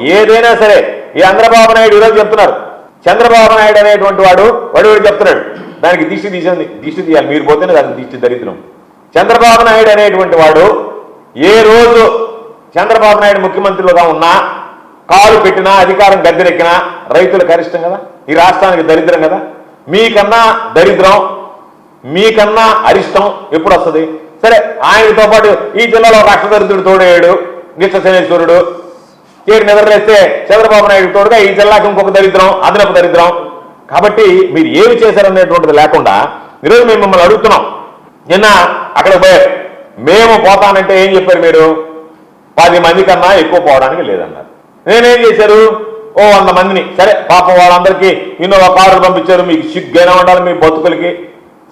ఏదైనా సరే ఈ చంద్రబాబు నాయుడు ఈరోజు చెప్తున్నారు. చంద్రబాబు నాయుడు అనేటువంటి వాడు వాడు వాడు చెప్తున్నాడు. దానికి దిష్టి తీసింది దిష్టి తీయాలి. మీరు పోతేనే దానికి దిష్టి దరిద్రం. చంద్రబాబు నాయుడు అనేటువంటి వాడు ఏ రోజు చంద్రబాబు నాయుడు ముఖ్యమంత్రిగా ఉన్నా కాలు పెట్టినా అధికారం గద్దెరెక్కినా రైతులు కరిష్టం కదా? ఈ రాష్ట్రానికి దరిద్రం కదా? మీకన్నా దరిద్రం మీకన్నా అరిష్టం ఎప్పుడు వస్తుంది? సరే ఆయనతో పాటు ఈ జిల్లాలో రక్షదరిద్రుడు అష్టదరిద్రుడు తోడేయుడు నిత్య శనేశ్వరుడు నిద్రలేస్తే చంద్రబాబు నాయుడు తోడుగా ఈ జిల్లాకి ఇంకొక దరిద్రం అదనపు దరిద్రం. కాబట్టి మీరు ఏమి చేశారనేటువంటిది లేకుండా ఈరోజు మేము మిమ్మల్ని అడుగుతున్నాం. నిన్న అక్కడ పోయారు. మేము పోతానంటే ఏం చెప్పారు మీరు? పది మంది కన్నా ఎక్కువ పోవడానికి లేదన్నారు. నేనేం చేశారు? ఓ వంద మందిని. సరే పాపం వాళ్ళందరికీ ఇన్నోవా కారులు పంపించారు. మీకు సిగ్గైనా ఉండాలి మీ బతుకులకి.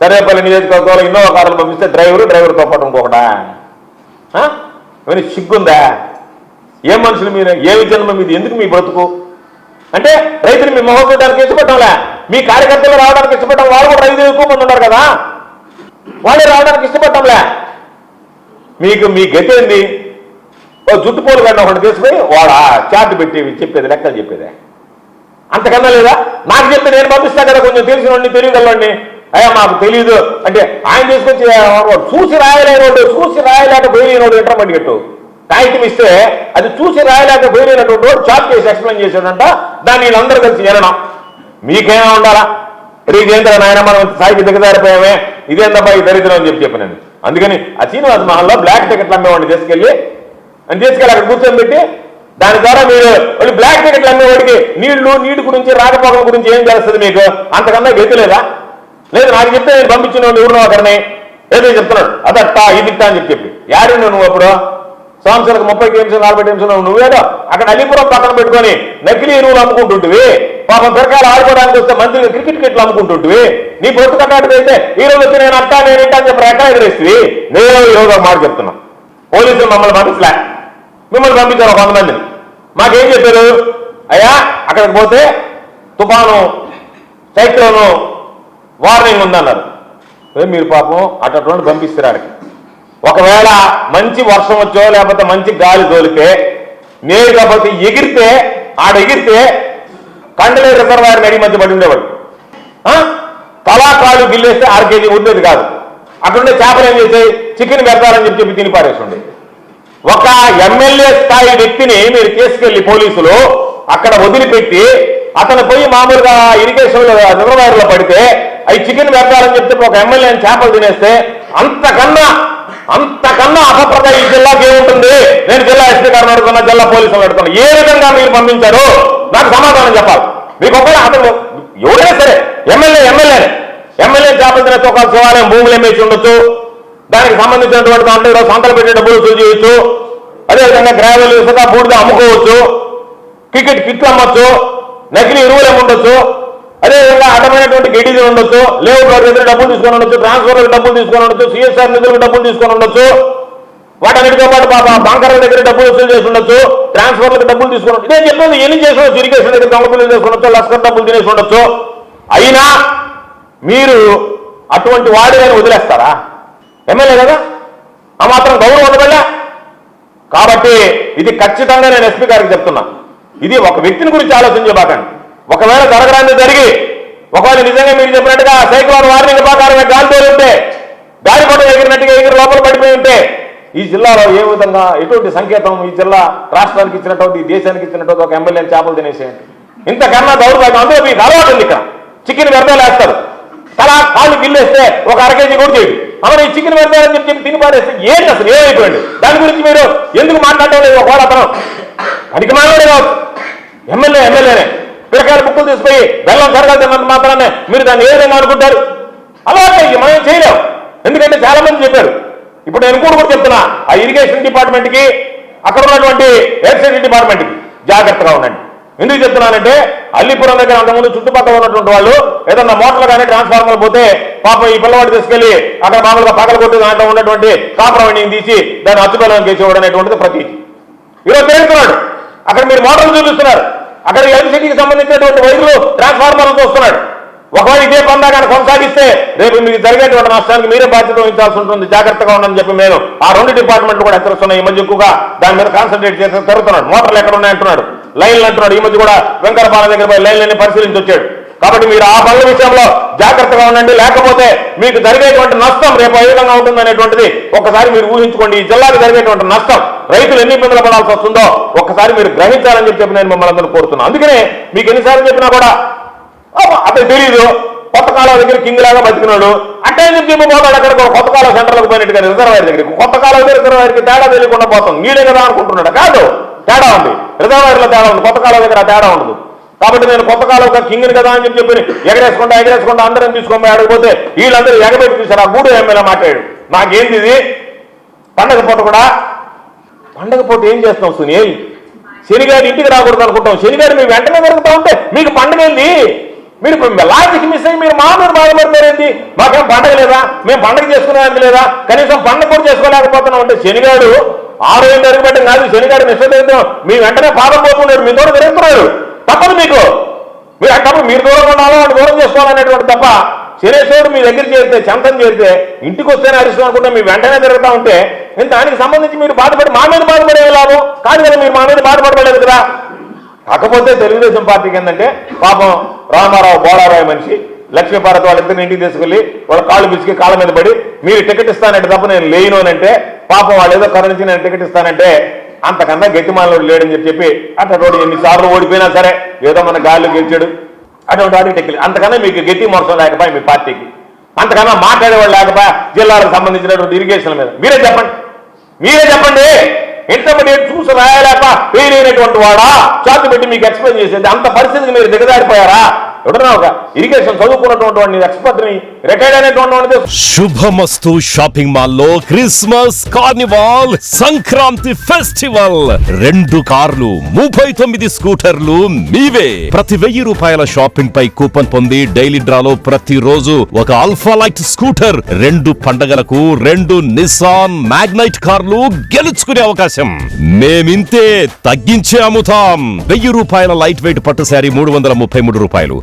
సరేపల్లి నియోజకవర్గంలో ఇన్నోవా కారులు పంపిస్తే డ్రైవరు డ్రైవర్తో పాటు ఇంకొకటా? ఇవన్నీ సిగ్గుందా? ఏ మనుషులు మీరు? ఏ జన్మ మీది? ఎందుకు మీ బ్రతుకు? అంటే రైతులు మీ మొహం చూడడానికి ఇష్టపడటంలే. మీ కార్యకర్తలు రావడానికి ఇష్టపడటం వాళ్ళు కూడా రైతులు ఎక్కువ మంది ఉన్నారు కదా. వాళ్ళే రావడానికి ఇష్టపడటంలే. మీకు మీ గతి ఏంది? ఓ జుట్టుపోలు కన్నా ఒకటి తీసుకుని వాడు చార్ట్ పెట్టి చెప్పేది లెక్కలు చెప్పేదే. అంతకన్నా లేదా? నాకు చెప్తే నేను పంపిస్తా కదా కొంచెం తెలిసిన వాడిని అయ్యా మాకు తెలియదు అంటే ఆయన తీసుకొచ్చి చూసి రాయలేనోడు చూసి రాయలేక పోయినోడు ఇంటర్మీడియట్. కట్టు కాగితం ఇస్తే అది చూసి రాయలేక పోయినటువంటి వాడు చాప్ చేసి ఎక్స్ప్లెయిన్ చేశాడంట. దాన్ని వీళ్ళందరూ కలిసి వినడం. మీకేమైనా ఉండాలా? రే ఇదేంద్ర నాయన మనం స్థాయికి దిగజారిపోయామే. ఇదేందబ్బా ఈ దరిద్రం అని చెప్పి చెప్పాను అందుకని ఆ శ్రీనివాస మహల్లో బ్లాక్ టికెట్లు అమ్మేవాడిని తీసుకెళ్ళి అని తీసుకెళ్ళి అక్కడ కూర్చొని పెట్టి దాని ద్వారా మీరు వాళ్ళు బ్లాక్ టికెట్లు అమ్మేవాడికి నీళ్ళు నీటి గురించి రాకపోకల గురించి ఏం తెలుస్తుంది మీకు? అంతకన్నా గెలిచలేదా లేదు? నాకు చెప్తే నేను పంపించిన వాళ్ళు ఎవరినో ఒకరిని. ఏదో చెప్తున్నాడు. అదట్టా ఇది అని చెప్పి చెప్పి. యారు నువ్వు అప్పుడు? సంవత్సరాలకు ముప్పై గేమ్స్ నలభై గేమ్స్ నువ్వేదో అక్కడ అలీపురం పక్కన పెట్టుకొని నకిలీ ఎరువులు అమ్ముకుంటుంటివి. పాపం పిరకాయలు ఆడుకోవడానికి వస్తే మంత్రులు క్రికెట్ కిట్లు అమ్ముకుంటుంటివి. నీ పొత్తు కట్టాడు అయితే ఈ రోజు వచ్చి నేను అట్టా నేను ఇంటా అని చెప్పి ఎక్కడ ఎదురేస్తుంది నేను ఈ రోజు ఒక మాట చెప్తున్నా. పోలీసులు మమ్మల్ని పంపించలే. మిమ్మల్ని పంపించారు కొంతమందిని మాకేం చెప్పారు? అయ్యా అక్కడికి పోతే తుఫాను సైక్లోను వార్నింగ్ ఉందన్నారు. మీరు పాపం అటువంటి పంపిస్తారు ఆడికి. ఒకవేళ మంచి వర్షం వచ్చో లేకపోతే మంచి గాలి తోలితే నేను కాకపోతే ఎగిరితే ఆడ ఎగిరితే కండలే రిజర్వాయర్ నడి మధ్య పడి ఉండేవాడు. తలాకాలు గిల్లేస్తే ఆరు కేజీ ఉండేది కాదు. అక్కడుండే చేపలు ఏం చేసాయి చికెన్ పెడతారని చెప్పి చెప్పి తిని పారేసి ఒక ఎమ్మెల్యే స్థాయి వ్యక్తిని మీరు తీసుకెళ్ళి పోలీసులు అక్కడ వదిలిపెట్టి అతను పోయి మామూలుగా ఇరిగేషన్ రిజర్వాయర్లో పడితే అవి చికెన్ పెడతారని చెప్తే ఒక ఎమ్మెల్యే చేపలు తినేస్తే అంతకన్నా అంతకన్నా అపప్రద ఈ జిల్లాకి ఏముంటుంది? నేను జిల్లా ఎస్పీ గారిని అడుగుతున్నా జిల్లా పోలీసులు అడుగుతున్నా. ఏ విధంగా మీరు పంపించారు నాకు సమాధానం చెప్పాలి. మీకు ఒకవేళ అతను ఎవరైనా సరే ఎమ్మెల్యే ఎమ్మెల్యే ఎమ్మెల్యే చేపట్టిన తినే శివాలయం భూములు ఏమేసి ఉండొచ్చు దానికి సంబంధించినటువంటి దాంట్లో ఈరోజు సంతలు పెట్టే డబ్బులు వసూలు చేయొచ్చు అదేవిధంగా గ్రావెల్ ఇసుక బూడిద అమ్ముకోవచ్చు క్రికెట్ కిట్లు అమ్మొచ్చు నకిలీ ఎరువులు ఉండొచ్చు అదేవిధంగా అటమైనటువంటి గడిలు ఉండొచ్చు లేవు దగ్గర డబ్బులు తీసుకొని ఉండొచ్చు ట్రాన్స్ఫర్ డబ్బులు తీసుకొని ఉండొచ్చు సిఎస్ఆర్ నిధులకు డబ్బులు తీసుకొని ఉండొచ్చు. వాటన్నిటితో పాటు పాప బంకర్ల దగ్గర డబ్బులు వసూలు చేసి ఉండొచ్చు ట్రాన్స్ఫర్లకు డబ్బులు తీసుకొని ఉండొచ్చు. నేను చెప్పేది ఎన్ని చేసి ఉండొచ్చు ఇరిగేషన్ దగ్గర డబ్బులు బిల్లులు ఉండొచ్చు లస్కర్ డబ్బులు తినేసి ఉండొచ్చు. అయినా మీరు అటువంటి వాడిని వదిలేస్తారా? ఎమ్మెల్యే కదా ఆ మాత్రం గౌరవం ఉండబల్లా కాబట్టి ఇది ఖచ్చితంగా నేను ఎస్పీ గారికి చెప్తున్నా. ఇది ఒక వ్యక్తిని గురించి ఆలోచించబాకండి ఒకవేళ జరగడానికి జరిగి ఒకవేళ నిజంగా మీరు చెప్పినట్టుగా సైక్లోన్ వార్నింగ్ ప్రకారం గాలి తోలి ఉంటే గాలి పట్టు ఎగిరినట్టుగా ఎగిరి లోపల పడిపోయి ఉంటే ఈ జిల్లాలో ఏ విధంగా ఎటువంటి సంకేతం ఈ జిల్లా రాష్ట్రానికి ఇచ్చినటువంటి దేశానికి ఇచ్చినటువంటి ఒక ఎమ్మెల్యే చేపలు తినేసేయండి. ఇంతకన్నా దౌర్భాగ్యం. అందులో మీకు అలవాటు ఉంది ఇక్కడ. చికెన్ వ్యర్థాలు వేస్తారు తలా కాళ్ళు గిల్లేస్తే ఒక అర కేజీ కూడా చేయడు అలా ఈ చికెన్ వ్యర్థాలని చెప్పి చెప్పి తిని పారేస్తే ఏంటి అసలు? ఏమైపోయింది? దాని గురించి మీరు ఎందుకు మాట్లాడటం లేదు? ఒకవేళ అతను. అడిగి మాట్లాడే కావచ్చు ఎమ్మెల్యే ఎమ్మెల్యేనే. పిల్లకాయలు బుక్కులు తీసుకుపోయి బెల్లం కరగాలి తిన్నంత మాత్రమే మీరు దాన్ని ఏ విధంగా అనుకుంటారు? అలాగే మనం చేయలేం. ఎందుకంటే చాలా మంది చెప్పారు. ఇప్పుడు నేను కూడా కూడా చెప్తున్నా ఆ ఇరిగేషన్ డిపార్ట్మెంట్కి అక్కడ ఉన్నటువంటి ఎలక్ట్రిసిటీ డిపార్ట్మెంట్కి జాగ్రత్తగా ఉండండి. ఎందుకు చెప్తున్నానంటే అల్లిపురం దగ్గర అంతకుముందు చుట్టుపక్కల ఉన్నటువంటి వాళ్ళు ఏదన్నా మోటార్లు కానీ ట్రాన్స్ఫార్మర్ పోతే పాపం ఈ పిల్లవాడు తీసుకెళ్ళి అక్కడ మామూలుగా పగల కొట్టి దాంట్లో ఉన్నటువంటి కాపర్ వైండింగ్ తీసి దాన్ని అచ్చుబలం చేసేవాడు అనేటువంటిది ప్రతీతి. ఈరోజు తేలుతున్నాడు. అక్కడ మీరు మోటార్లు చూపిస్తున్నారు. అక్కడ ఎలక్ట్రిసిటీకి సంబంధించినటువంటి వైర్లు ట్రాన్స్ఫార్మర్లు చూస్తున్నాడు ఒకవేళ ఇదే పందాగానే కొనసాగిస్తే రేపు మీకు జరిగేటువంటి నష్టానికి మీరే బాధ్యత వహించాల్సి ఉంటుంది. జాగ్రత్తగా ఉండని చెప్పి నేను ఆ రెండు డిపార్ట్మెంట్లు కూడా హెచ్చరిస్తున్నాయి ఈ మధ్య ఎక్కువగా దాని మీద కాన్సన్ట్రేట్ చేసి తిరుగుతున్నాడు మోటార్లు ఎక్కడ ఉన్నాయంటున్నాడు. లైన్లు అంటున్నాడు. ఈ మధ్య కూడా వెంకటపాల దగ్గర పోయి లైన్లన్నీ పరిశీలించి వచ్చాడు. కాబట్టి మీరు ఆ పనుల విషయంలో జాగ్రత్తగా ఉండండి. లేకపోతే మీకు జరిగేటువంటి నష్టం రేపు ఏ విధంగా ఉంటుంది ఒకసారి ఒక్కసారి మీరు ఊహించుకోండి. ఈ జిల్లాకు జరిగేటువంటి నష్టం రైతులు ఎన్ని ఇబ్బందులు పడాల్సి వస్తుందో ఒక్కసారి మీరు గ్రహించాలని చెప్పి నేను మిమ్మల్ని అందరూ కోరుతున్నాను అందుకనే మీకు ఎన్నిసార్లు చెప్పినా కూడా అతను తెలియదు కొత్త కాలం దగ్గర కింగ్ లాగా బతికినాడు. అట్టే నుంచి పోతాడు అక్కడ కొత్త కాలం సెంటర్లకు పోయినట్టుగా రిజర్వాయర్ దగ్గరికి. కొత్త కాలం దగ్గర రిజర్వాయర్కి తేడా తెలియకుండా పోతాం. నీడే కదా అనుకుంటున్నాడు. కాదు తేడా ఉంది. రిజర్వాయర్లో తేడా ఉంది. కొత్త కాలం దగ్గర తేడా ఉండదు. కాబట్టి నేను కొత్త ఒక కింగ్ని కదా అని చెప్పి ఎగరేసుకుంటా ఎగరేసుకుంటా అందరం తీసుకొని అడగపోతే వీళ్ళందరూ ఎగబెట్టి చూశారు. ఆ గూడు ఎమ్మెల్యే మాట్లాడు నాకేంది ఇది పండగ పూట కూడా పండగ పూట ఏం చేస్తాం సునీల్? శనిగారు ఇంటికి రాకూడదు అనుకుంటాం శనిగారు మీ వెంటనే దొరుకుతూ ఉంటే మీకు పండగ ఏంది? మీరు లాజిక్ మిస్ అయ్యి మీరు మా మీరు బాధపడతారేంటి మాకేం పండగ లేదా? మేము పండగ చేసుకునేది లేదా? కనీసం పండగ కూడా చేసుకోలేకపోతున్నాం. అంటే శనిగాడు ఆరు ఏళ్ళు అరుగుబట్టి కాదు. శనిగాడు నిశ్చితం మీ వెంటనే పాదం పోతున్నాడు మీతో దూరం తిరుగుతున్నాడు. తప్పదు మీకు. మీరు అక్కడ మీరు దూరం ఉండాలో? వాడు దూరం చేసుకోవాలనేటువంటి తప్ప శనేశ్వరుడు మీ దగ్గర చేరితే చంతం చేరితే ఇంటికి వస్తేనే అరిష్టం అనుకుంటే మీ వెంటనే తిరుగుతా ఉంటే నేను దానికి సంబంధించి మీరు బాధపడి మా మీద బాధపడే లాభం కాదు కదా మీరు మా మీద బాధపడలేదు కదా. కాకపోతే తెలుగుదేశం పార్టీకి ఏంటంటే పాపం రామారావు బోడారావు మనిషి లక్ష్మీభారత్ వాళ్ళిద్దరిని ఇంటికి తీసుకెళ్ళి వాళ్ళ కాళ్ళు పిసికి కాళ్ళ మీద పడి మీరు టికెట్ ఇస్తానంటే తప్ప నేను లేను అంటే పాపం వాళ్ళు ఏదో కరుణించి నేను టికెట్ ఇస్తానంటే అంతకన్నా గట్టిమాలలో లేడని చెప్పి చెప్పి అట్లా రోడ్డు ఎన్నిసార్లు ఓడిపోయినా సరే ఏదో మన గాల్లో గెలిచాడు. అటువంటి వాడికి టికెట్ అంతకన్నా మీకు గట్టి మోసం లేకపోయా మీ పార్టీకి? అంతకన్నా మాట్లాడేవాళ్ళు లేకపోయా? జిల్లాలకు సంబంధించినటువంటి ఇరిగేషన్ మీద. మీరే చెప్పండి. మీరే చెప్పండి. ఇంటర్మీడియట్ చూసి రాయలేక ఫెయిల్ అయినటువంటి వాడా? చాటు పెట్టి మీకు ఎక్స్ప్లెయిన్ చేసేది. అంత పరిస్థితికి మీరు దిగజారిపోయారా? ఎవడన్నా ఒక ఇరిగేషన్ చదువుకున్నటువంటి వాడిని ఎక్స్పర్ట్ని రిటైర్డ్ అయినటువంటి శుభమస్తు షాపింగ్ మాల్లో క్రిస్మస్ కార్నివాల్ సంక్రాంతి ఫెస్టివల్ రెండు కార్లు ముప్పై తొమ్మిది స్కూటర్లు మీవే. ప్రతి వెయ్యి రూపాయల షాపింగ్ పై కూపన్ పొంది డైలీ డ్రాలో ప్రతి రోజు ఒక అల్ఫా లైట్ స్కూటర్ రెండు పండగలకు రెండు నిస్సాన్ మ్యాగ్నైట్ కార్లు గెలుచుకునే అవకాశం. మేమింతే తగ్గించే అమ్ముతాం. వెయ్యి రూపాయల లైట్ వెయిట్ పట్టు శారీ మూడు వందల ముప్పై మూడు రూపాయలు.